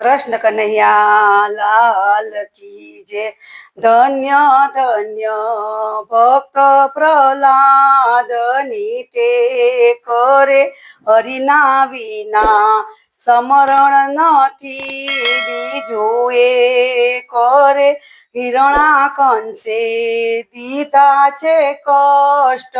કૃષ્ણ કનૈયા લાલ કી જે. ધન્ય ધન્ય ભક્ત પ્રહલાદ નીતે કરે હરિના વિના. સમરણ નથી, બીજું એ કરે. હિરણા કંસે દીધા છે કષ્ટ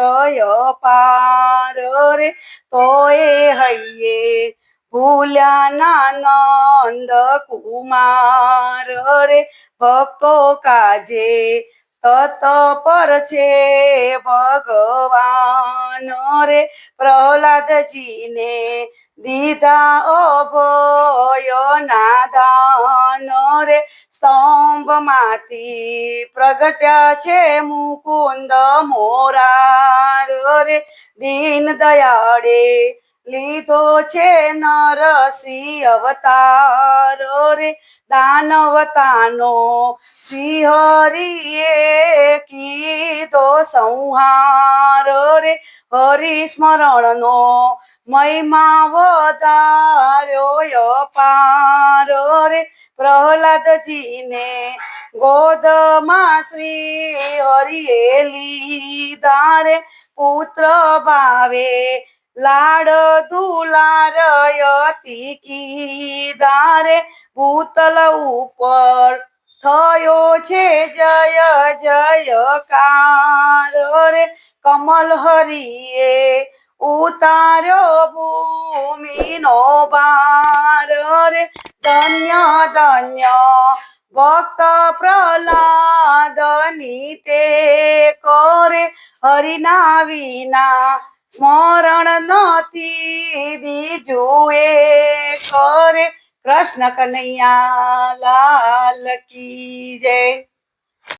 પાર રે. તો એ હૈયે ભૂલ્યા ના નંદ કુમાર. રે ભક્તો કાજે, તત પર છે ભગવાન. રે પ્રહલાદજીને દીધા અભય નાદાન. રે સ્તંભમાંથી પ્રગટ્યા છે મુકુંદ મોરાર. રે દીન દયાળે લીધો છે નરસિંહ અવતાર રે. દાનવતાનો સિંહરીએ કીધો સંહાર રે. હરિસ્મરણનો મહિમા વધાર્યો પાર રે. પ્રહલાદજીને ગોદમાં શ્રી હરિએ લીધા પુત્ર ભાવે લાડ દુલારયતી કીધા રે ભૂતલ ઉપર થયો છે જય જયકાર. રે કમલ હરિએ ઉતાર્યો ભૂમિનો બાર રે ધન્ય ધન્ય ભક્ત પ્રહલાદ નીતે કરે હરિના વિના સ્મરણ નથી બીજું એ કરે કૃષ્ણ કનૈયા લાલ કી જય.